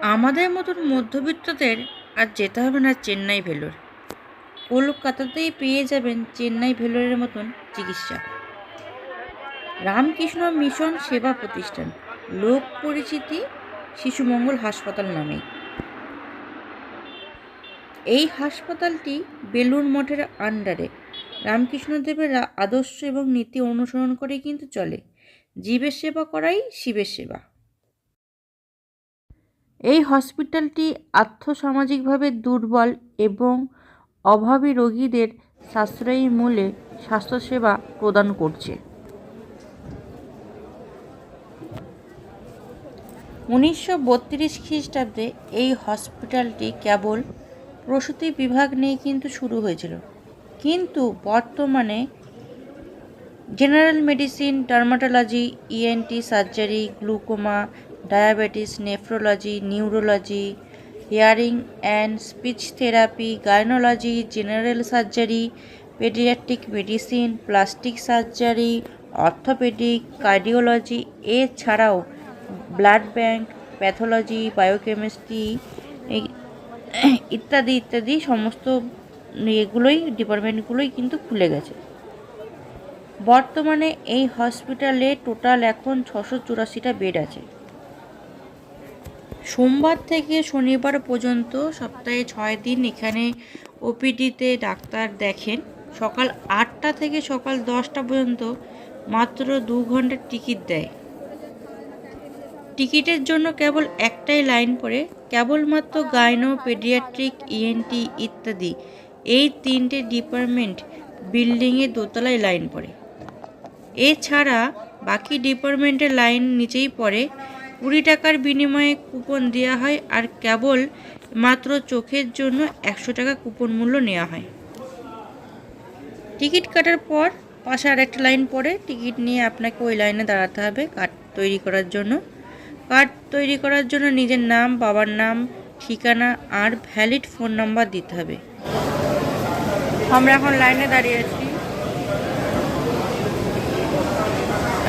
আমাদের মতন মধ্যবিত্তদের আর যেতে হবে না চেন্নাই ভেলোর। কলকাতাতেই পেয়ে যাবেন চেন্নাই ভেলোরের মতন চিকিৎসা। রামকৃষ্ণ মিশন সেবা প্রতিষ্ঠান, লোক পরিচিতি শিশুমঙ্গল হাসপাতাল নামে এই হাসপাতালটি বেলুর মঠের আন্ডারে। রামকৃষ্ণদেবের আদর্শ এবং নীতি অনুসরণ করে কিন্তু চলে। জীবের সেবা করাই শিবের সেবা। এই হসপিটালটি আর্থসামাজিকভাবে দুর্বল এবং অভাবী রোগীদের সাশ্রয়ী মূল্যে স্বাস্থ্যসেবা প্রদান করছে। উনিশশো বত্রিশ খ্রিস্টাব্দে এই হসপিটালটি কেবল প্রসূতি বিভাগ নিয়ে কিন্তু শুরু হয়েছিল। কিন্তু বর্তমানে general medicine, dermatology ENT surgery, glaucoma diabetes, nephrology, neurology, hearing and speech therapy, gynaecology, general surgery, paediatric medicine, plastic surgery, orthopaedic, cardiology, এছাড়াও ব্লাড ব্যাংক, প্যাথোলজি, বায়োকেমিস্ট্রি ইত্যাদি ইত্যাদি সমস্ত এগুলোই, ডিপার্টমেন্টগুলোই কিন্তু খুলে গেছে। বর্তমানে এই হসপিটালে টোটাল এখন ছশো চুরাশিটা বেড আছে। সোমবার থেকে শনিবার পর্যন্ত সপ্তাহে ছয় দিন এখানে ওপিডিতে ডাক্তার দেখেন। সকাল আটটা থেকে সকাল দশটা পর্যন্ত মাত্র দু ঘণ্টার টিকিট দেয়। টিকিটের জন্য কেবল একটাই লাইন পড়ে, কেবলমাত্র গাইনো পেডিয়াট্রিক ইএনটি ইত্যাদি। এই তিনটে ডিপার্টমেন্ট বিল্ডিংয়ে দোতলায় লাইন পড়ে। এছাড়া বাকি ডিপার্টমেন্টের লাইন নিচেই পড়ে। কুড়ি টাকার বিনিময়ে কুপন দেওয়া হয় আর কেবল মাত্র চোখের জন্য একশো টাকা কুপন মূল্য নেওয়া হয়। টিকিট কাটার পর পাশে আর একটা লাইন পড়ে, টিকিট নিয়ে আপনাকে ওই লাইনে দাঁড়াতে হবে কার্ড তৈরি করার জন্য। কার্ড তৈরি করার জন্য নিজের নাম, বাবার নাম, ঠিকানা আর ভ্যালিড ফোন নাম্বার দিতে হবে। আমরা এখন লাইনে দাঁড়িয়ে আছি।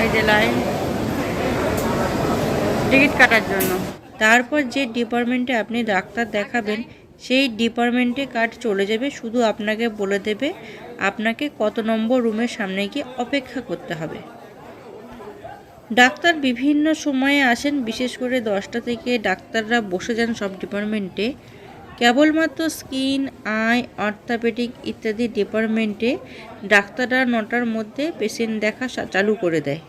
এই যে লাইন। টিকিট কাটার জন্য। তারপর যে ডিপার্টমেন্টে আপনি ডাক্তার দেখাবেন, সেই ডিপার্টমেন্টে কার্ড চলে যাবে, শুধু আপনাকে বলে দেবে আপনাকে কত নম্বর রুমের সামনে গিয়ে অপেক্ষা করতে হবে। ডাক্তার বিভিন্ন সময়ে আসেন, বিশেষ করে দশটা থেকে ডাক্তাররা বসে যান সব ডিপার্টমেন্টে। কেবলমাত্র স্কিন, আই, অর্থোপেডিক ইত্যাদি ডিপার্টমেন্টে ডাক্তাররা নটার মধ্যে পেশেন্ট দেখা চালু করে দেয়।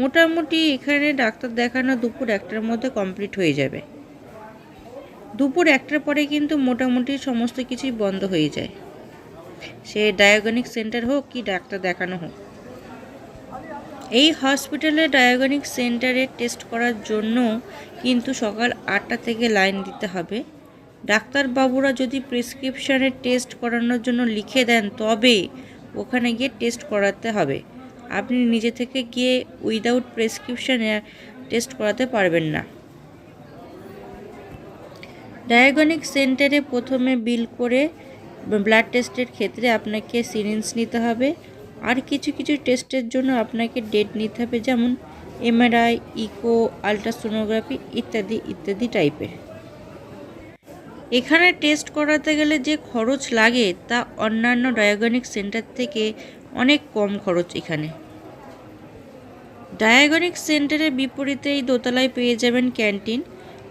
মোটামুটি এখানে ডাক্তার দেখানো দুপুর একটার মধ্যে কমপ্লিট হয়ে যাবে। দুপুর একটার পরে কিন্তু মোটামুটি সমস্ত কিছুই বন্ধ হয়ে যায়। সে ডায়াগনিক সেন্টার হোক কি ডাক্তার দেখানো হোক। এই হসপিটালে ডায়াগনিক সেন্টারে টেস্ট করার জন্য কিন্তু সকাল আটটা থেকে লাইন দিতে হবে। ডাক্তারবাবুরা যদি প্রেসক্রিপশানে টেস্ট করানোর জন্য লিখে দেন তবে ওখানে গিয়ে টেস্ট করাতে হবে। আপনি নিজে থেকে গিয়ে উইদাউট প্রেসক্রিপশানে টেস্ট করাতে পারবেন না। ডায়াগনিক সেন্টারে প্রথমে বিল করে ব্লাড টেস্টের ক্ষেত্রে আপনাকে সিরিঞ্জ নিতে হবে। আর কিছু কিছু টেস্টের জন্য আপনাকে ডেট নিতে হবে, যেমন এমআরআই ইকো আলট্রাসোনোগ্রাফি ইত্যাদি ইত্যাদি টাইপের এখানে টেস্ট করাতে গেলে যে খরচ লাগে তা অন্যান্য ডায়াগনিক সেন্টার থেকে অনেক কম খরচ এখানে। ডায়াগনিক সেন্টারের বিপরীতে এই দোতলায় পেয়ে যাবেন ক্যান্টিন।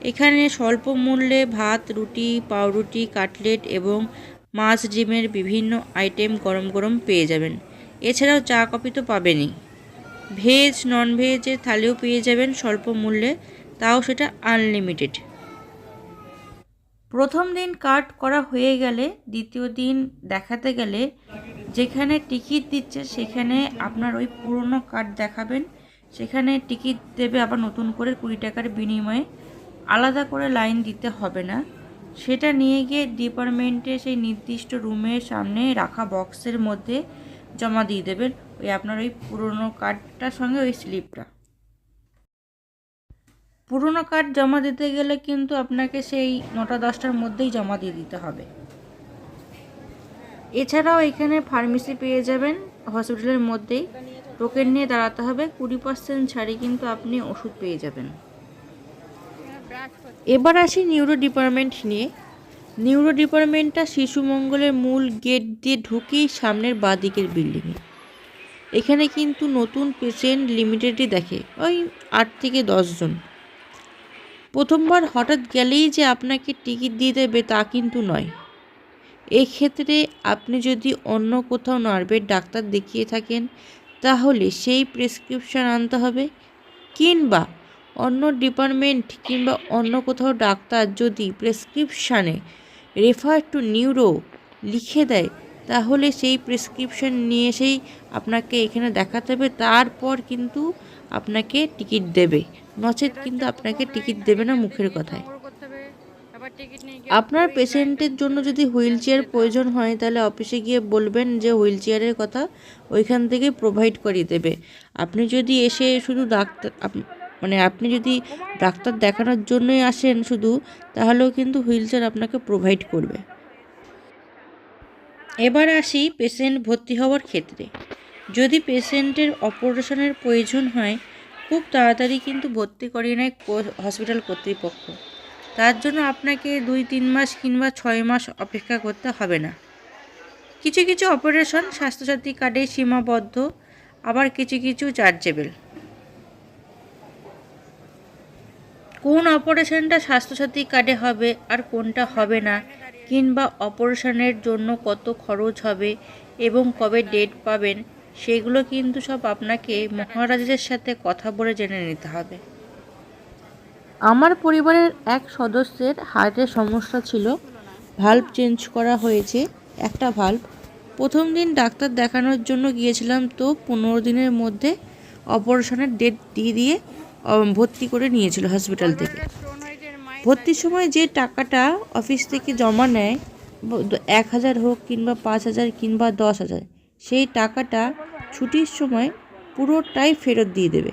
এখানে স্বল্প মূল্যে ভাত, রুটি, পাউরুটি, কাটলেট এবং মাছ, ডিমের বিভিন্ন আইটেম গরম গরম পেয়ে যাবেন। এছাড়াও চা, কফি তো পাবেনই। ভেজ নন ভেজের থালিও পেয়ে যাবেন স্বল্প মূল্যে, তাও সেটা আনলিমিটেড। প্রথম দিন কাট করা হয়ে গেলে দ্বিতীয় দিন দেখাতে গেলে যেখানে টিকিট দিচ্ছে, সেখানে আপনার ওই পুরনো কার্ড দেখাবেন। সেখানে টিকিট দেবে আবার নতুন করে কুড়ি টাকার বিনিময়ে। আলাদা করে লাইন দিতে হবে না। সেটা নিয়ে গিয়ে ডিপার্টমেন্টে সেই নির্দিষ্ট রুমের সামনে রাখা বক্সের মধ্যে জমা দিয়ে দেবেন ওই আপনার ওই পুরনো কার্ডটার সঙ্গে ওই স্লিপটা পুরনো কার্ড জমা দিতে গেলে কিন্তু আপনাকে সেই নটা দশটার মধ্যেই জমা দিয়ে দিতে হবে। এছাড়াও এখানে ফার্মেসি পেয়ে যাবেন হসপিটালের মধ্যেই। টোকেন নিয়ে দাঁড়াতে হবে, কুড়ি পার্সেন্ট ছাড়ে কিন্তু আপনি ওষুধ পেয়ে যাবেন। এবার আসি নিউরো ডিপার্টমেন্ট নিয়ে। নিউরো ডিপার্টমেন্টটা শিশু মঙ্গলের মূল গেট দিয়ে ঢুকেই সামনের বাঁ দিকের বিল্ডিংয়ে এখানে কিন্তু নতুন পেশেন্ট লিমিটেডই দেখে, ওই আট থেকে দশজন প্রথমবার হঠাৎ গেলেই যে আপনাকে টিকিট দিয়ে দেবে তা কিন্তু নয়। এক্ষেত্রে আপনি যদি অন্য কোথাও নার্ভের ডাক্তার দেখিয়ে থাকেন, তাহলে সেই প্রেসক্রিপশান আনতে হবে। কিংবা অন্য ডিপার্টমেন্ট কিংবা অন্য কোথাও ডাক্তার যদি প্রেসক্রিপশানে রেফার টু নিউরো লিখে দেয়, তাহলে সেই প্রেসক্রিপশন নিয়ে এসেই আপনাকে এখানে দেখাতে হবে। তারপর কিন্তু আপনাকে টিকিট দেবে। নচেত কিন্তু আপনাকে টিকিট দেবে না মুখের কথায়। আপনার পেশেন্টের জন্য যদি হুইল চেয়ার প্রয়োজন হয়, তাহলে অফিসে গিয়ে বলবেন যে হুইল চেয়ারের কথা ওইখান থেকে প্রোভাইড করিয়ে দেবে। আপনি যদি এসে শুধু ডাক্তার মানে আপনি যদি ডাক্তার দেখানোর জন্যই আসেন শুধু, তাহলেও কিন্তু হুইল চেয়ার আপনাকে প্রোভাইড করবে। এবার আসি পেশেন্ট ভর্তি হওয়ার ক্ষেত্রে। যদি পেশেন্টের অপারেশনের প্রয়োজন হয়, খুব তাড়াতাড়ি কিন্তু ভর্তি করিয়ে নেয় হসপিটাল কর্তৃপক্ষ। তার জন্য আপনাকে দুই, তিন মাস কিংবা ছয় মাস অপেক্ষা করতে হবে না। কিছু কিছু অপারেশন স্বাস্থ্যসাথী কার্ডে সীমাবদ্ধ, আবার কিছু কিছু চার্জেবেল কোন অপারেশনটা স্বাস্থ্যসাথী কার্ডে হবে আর কোনটা হবে না, কিংবা অপারেশনের জন্য কত খরচ হবে এবং কবে ডেট পাবেন, সেগুলো কিন্তু সব আপনাকে মহারাজের সাথে কথা বলে জেনে নিতে হবে। আমার পরিবারের এক সদস্যের হার্টের সমস্যা ছিল। ভাল্ব চেঞ্জ করা হয়েছে, একটা ভাল্ব প্রথম দিন ডাক্তার দেখানোর জন্য গিয়েছিলাম তো পনেরো দিনের মধ্যে অপারেশনের ডেট দিয়ে দিয়ে ভর্তি করে নিয়েছিল হসপিটাল থেকে। ভর্তির সময় যে টাকাটা অফিস থেকে জমা নেয়, এক হাজার হোক কিংবা পাঁচ হাজার কিংবা দশ হাজার, সেই টাকাটা ছুটির সময় পুরোটাই ফেরত দিয়ে দেবে।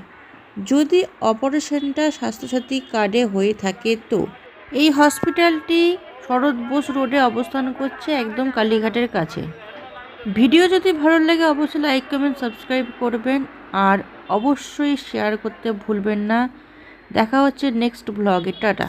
যদি অপারেশনটা স্বাস্থ্যসাথী কার্ডে হয়ে থাকে তো? এই হসপিটালটি শরৎ বোস রোডে অবস্থান করছে একদম কালীঘাটের কাছে। ভিডিও যদি ভালো লাগে অবশ্যই লাইক, কমেন্ট, সাবস্ক্রাইব করবেন আর অবশ্যই শেয়ার করতে ভুলবেন না। দেখা হচ্ছে নেক্সট ব্লগে। টাটা।